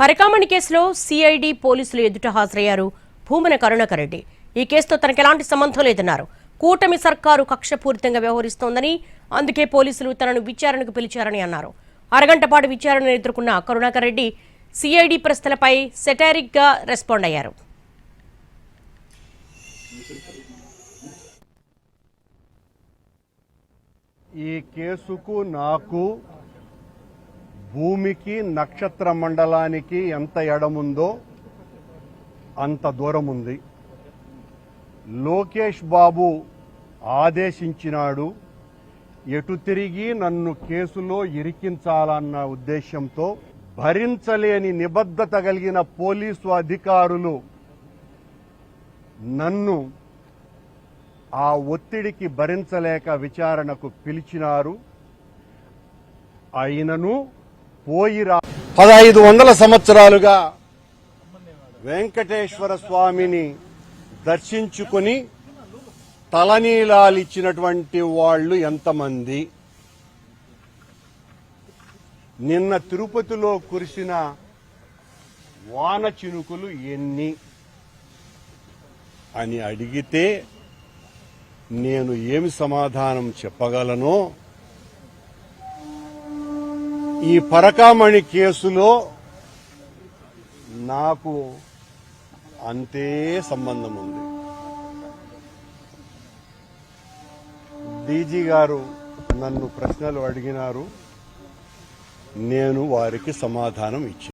పరికామణి కేసులో సిఐడి పోలీసులు ఎదుట హాజరయ్యారు. భూమన కరుణాకర్ రెడ్డి. ఈ కేసుతో తనకు ఎలాంటి సంబంధం లేదన్నారు. కూటమి సర్కారు కక్షపూరితంగా వ్యవహరిస్తోందని అందుకే పోలీసులు తనను విచారణకు పిలిచారని అన్నారు. అరగంట పాటు విచారణను ఎదుర్కొన్న కరుణాకర్ రెడ్డి సిఐడి ప్రశ్నలపై సెటారిక్గా రెస్పాండ్ అయ్యారు. ఈ కేసుకు నాకు భూమికి నక్షత్ర మండలానికి ఎంత ఎడముందో అంత దూరం ఉంది లోకేష్ బాబు ఆదేశించినాడు ఎటు తిరిగి నన్ను కేసులో ఇరికించాలన్న ఉద్దేశంతో భరించలేని నిబద్ధత కలిగిన పోలీసు అధికారులు నన్ను ఆ ఒత్తిడికి భరించలేక విచారణకు పిలిచినారు. అయినను పోయిరా. పదహైదు వందల సంవత్సరాలుగా వెంకటేశ్వర స్వామిని దర్శించుకుని తలనీలాలిచ్చినటువంటి వాళ్ళు ఎంతమంది? నిన్న తిరుపతిలో కురిసిన వాన చినుకులు ఎన్ని? అని అడిగితే నేను ఏమి సమాధానం చెప్పగలనో? ఈ పరకామణి కేసులో నాకు అంతే సంబంధం ఉంది డీజీ గారు నన్ను ప్రశ్నలు అడిగినారు. నేను వారికి సమాధానం ఇచ్చాను.